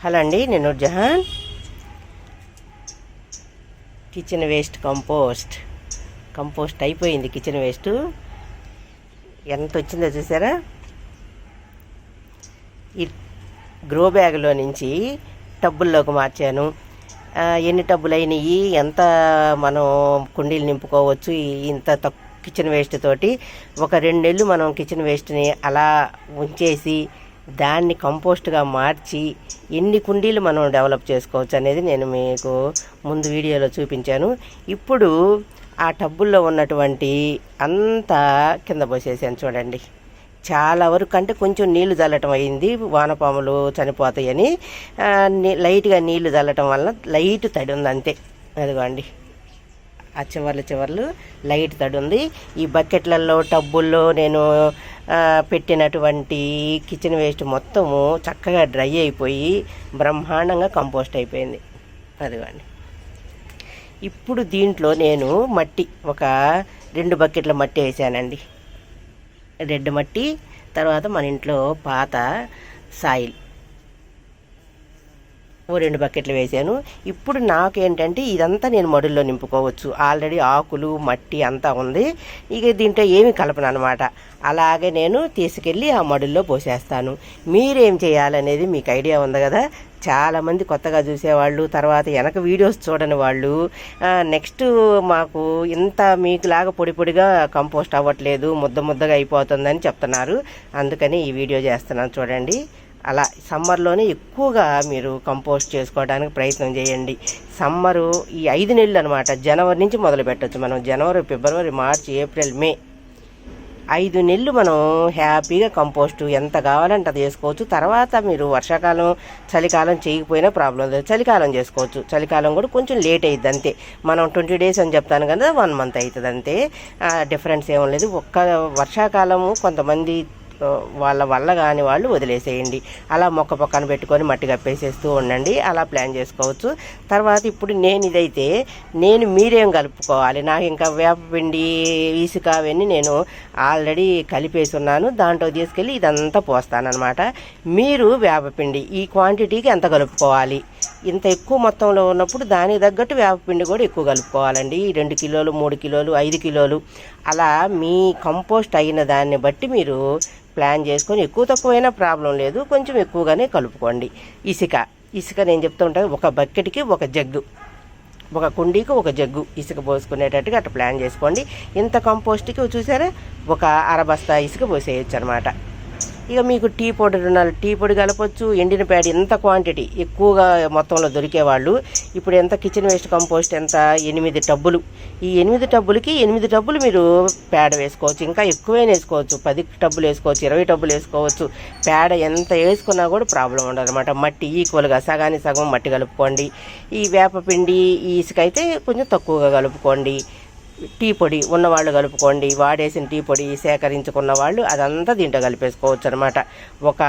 Hello అండి నేను Jahan. Kitchen waste compost. Compost అయిపోయింది కిచెన్ వేస్ట్. ఎంత వచ్చిందో చూసారా? ఈ గ్రో బ్యాగ్లో నుంచి టబ్బుల్లోకి మార్చాను. ఎన్ని టబ్బులు అయినాయి ఎంత మనం కుండీలు నింపుకోవచ్చు ఇంత తక్కువ కిచెన్ వేస్ట్ తోటి. ఒక రెండు నెలలు మనం కిచెన్ వేస్ట్ని అలా ఉంచేసి దాన్ని కంపోస్ట్గా మార్చి ఎన్ని కుండీలు మనం డెవలప్ చేసుకోవచ్చు అనేది నేను మీకు ముందు వీడియోలో చూపించాను. ఇప్పుడు ఆ టబ్బుల్లో ఉన్నటువంటి అంతా కింద పోసేసాను చూడండి. చాలా వరకు అంటే కొంచెం నీళ్ళు చల్లటం అయింది వానపాములు చనిపోతాయని. లైట్గా నీళ్ళు చల్లటం వల్ల లైట్ తడి ఉంది అంతే. అదిగోండి. ఆ చివర్లు చివర్లు లైట్ తడి ఉంది. ఈ బకెట్లలో టబ్బుల్లో నేను పెట్టినటువంటి కిచెన్ వేస్ట్ మొత్తము చక్కగా డ్రై అయిపోయి బ్రహ్మాండంగా కంపోస్ట్ అయిపోయింది. అదిగోండి. ఇప్పుడు దీంట్లో నేను మట్టి ఒక రెండు బకెట్ల మట్టి వేసానండి. రెడ్ మట్టి తర్వాత మన ఇంట్లో పాత సాయిల్. ఓ రెండు బకెట్లు వేసాను ఇప్పుడు నాకు ఏంటంటే ఇదంతా నేను మడుల్లో నింపుకోవచ్చు. ఆల్రెడీ ఆకులు మట్టి అంతా ఉంది. ఇక దీంట్లో ఏమి కలపను అనమాట అలాగే నేను తీసుకెళ్ళి ఆ మడుల్లో పోసేస్తాను. మీరేం చేయాలనేది మీకు ఐడియా ఉంది కదా? చాలామంది కొత్తగా చూసేవాళ్ళు తర్వాత వెనక వీడియోస్ చూడని వాళ్ళు నెక్స్ట్ మాకు ఇంత మీకులాగా పొడి పొడిగా కంపోస్ట్ అవ్వట్లేదు ముద్ద ముద్దగా అయిపోతుందని చెప్తున్నారు. అందుకని ఈ వీడియో చేస్తున్నాను చూడండి. అలా సమ్మర్లోనే ఎక్కువగా మీరు కంపోస్ట్ చేసుకోవడానికి ప్రయత్నం చేయండి. సమ్మరు ఈ ఐదు నెలలు అనమాట జనవరి నుంచి మొదలు పెట్టచ్చు మనం. జనవరి ఫిబ్రవరి మార్చి ఏప్రిల్ మే. ఐదు నెలలు మనం హ్యాపీగా కంపోస్ట్ ఎంత కావాలంటే అది చేసుకోవచ్చు. తర్వాత మీరు వర్షాకాలం చలికాలం చేయకపోయినా ప్రాబ్లం లేదు. చలికాలం చేసుకోవచ్చు. చలికాలం కూడా కొంచెం లేట్ అవుతుంది అంతే. మనం ట్వంటీ డేస్ అని చెప్తాను కదా వన్ మంత్ అవుతుంది అంతే. డిఫరెన్స్ ఏం లేదు. ఒక్క వర్షాకాలము కొంతమంది వాళ్ళ వల్ల కాని వాళ్ళు వదిలేసేయండి. అలా మొక్క పక్కన పెట్టుకొని మట్టి కప్పేసేస్తూ ఉండండి. అలా ప్లాన్ చేసుకోవచ్చు. తర్వాత ఇప్పుడు నేను ఇదైతే నేను మీరేం కలుపుకోవాలి? నాకు ఇంకా వేపపిండి ఇసుక అవన్నీ నేను ఆల్రెడీ కలిపేసి ఉన్నాను. దాంట్లో తీసుకెళ్ళి ఇదంతా పోస్తానన్నమాట. మీరు వేపపిండి ఈ క్వాంటిటీకి ఎంత కలుపుకోవాలి? ఇంత ఎక్కువ మొత్తంలో ఉన్నప్పుడు దానికి తగ్గట్టు వేపపిండి కూడా ఎక్కువ కలుపుకోవాలండి. ఈ రెండు కిలోలు మూడు కిలోలు ఐదు కిలోలు అలా మీ కంపోస్ట్ అయిన దాన్ని బట్టి మీరు ప్లాన్ చేసుకొని ఎక్కువ తక్కువైనా ప్రాబ్లం లేదు. కొంచెం ఎక్కువగానే కలుపుకోండి. ఇసుక. ఇసుక నేను చెప్తూ ఉంటాను ఒక బకెట్కి ఒక జగ్గు. ఒక కుండీకి ఒక జగ్గు ఇసుక పోసుకునేటట్టుగా అట్లా ప్లాన్ చేసుకోండి. ఇంత కంపోస్ట్కి చూసారా? ఒక అరబస్తా ఇసుక పోసేయచ్చు అనమాట ఇక మీకు టీ పొడి రుణాలు టీ పొడి కలపచ్చు ఎండిన పేడ ఎంత క్వాంటిటీ? ఎక్కువగా మొత్తంలో దొరికేవాళ్ళు ఇప్పుడు ఎంత కిచెన్ వేస్ట్ కంపోస్ట్ ఎంత? ఎనిమిది టబ్బులు. ఈ ఎనిమిది టబ్బులకి ఎనిమిది టబ్బులు మీరు పేడ వేసుకోవచ్చు. ఇంకా ఎక్కువైనా వేసుకోవచ్చు. పది టబ్బులు వేసుకోవచ్చు ఇరవై టబ్బులు వేసుకోవచ్చు. పేడ ఎంత వేసుకున్నా కూడా ప్రాబ్లం ఉండదు అనమాట మట్టి ఈక్వల్గా సగానికి సగం మట్టి కలుపుకోండి. ఈ వేపపిండి ఈ ఇసుక అయితే కొంచెం తక్కువగా కలుపుకోండి. టీ పొడి ఉన్నవాళ్ళు కలుపుకోండి వాడేసిన టీ పొడి సేకరించుకున్న వాళ్ళు అదంతా దీంట్లో కలిపేసుకోవచ్చు అనమాట ఒక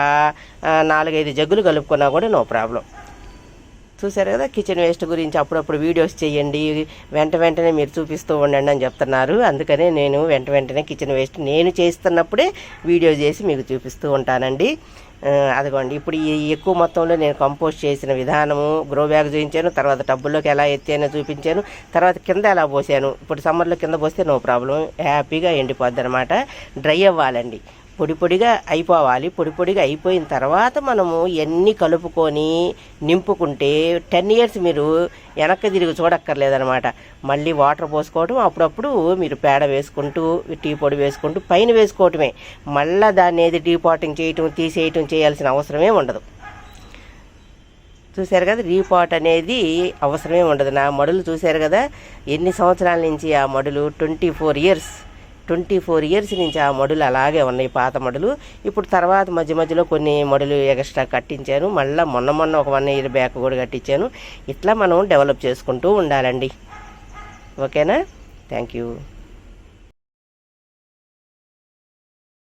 నాలుగైదు జగ్గులు కలుపుకున్నా కూడా నో ప్రాబ్లం. చూసారు కదా కిచెన్ వేస్ట్ గురించి అప్పుడప్పుడు వీడియోస్ చేయండి వెంట వెంటనే మీరు చూపిస్తూ ఉండండి అని చెప్తున్నారు. అందుకనే నేను వెంట వెంటనే కిచెన్ వేస్ట్ నేను చేస్తున్నప్పుడే వీడియో చేసి మీకు చూపిస్తూ ఉంటానండి. అదిగోండి ఇప్పుడు ఈ ఎక్కువ మొత్తంలో నేను కంపోస్ట్ చేసిన విధానము గ్రో బ్యాగ్ చూపించాను తర్వాత టబ్బుల్లోకి ఎలా ఎత్తానో చూపించాను తర్వాత కింద ఎలా పోసాను ఇప్పుడు సమ్మర్లో కింద పోస్తే నో ప్రాబ్లం హ్యాపీగా ఎండిపోద్ది అనమాట డ్రై అవ్వాలండి. పొడి పొడిగా అయిపోవాలి. పొడి పొడిగా అయిపోయిన తర్వాత మనము ఎన్ని కలుపుకొని నింపుకుంటే టెన్ ఇయర్స్ మీరు వెనక్కి తిరిగి చూడక్కర్లేదనమాట మళ్ళీ వాటర్ పోసుకోవటం అప్పుడప్పుడు మీరు పేడ వేసుకుంటూ టీ పొడి వేసుకుంటూ పైన వేసుకోవటమే. మళ్ళీ దాన్ని ఏది డీపాటింగ్ చేయటం తీసేయటం చేయాల్సిన అవసరమే ఉండదు. చూశారు కదా రీపాట్ అనేది అవసరమే ఉండదు. నా మడులు చూశారు కదా ఎన్ని సంవత్సరాల నుంచి ఆ మడులు? Twenty four years. Twenty four years నుంచి ఆ మడులు అలాగే ఉన్నాయి పాత మడులు. ఇప్పుడు తర్వాత మధ్య మధ్యలో కొన్ని మడులు ఎక్స్ట్రా కట్టించాను. మళ్ళీ మొన్న మొన్న ఒక వన్ ఇయర్ బ్యాక్ కూడా కట్టించాను. ఇట్లా మనం డెవలప్ చేసుకుంటూ ఉండాలండి. ఓకేనా? Thank you.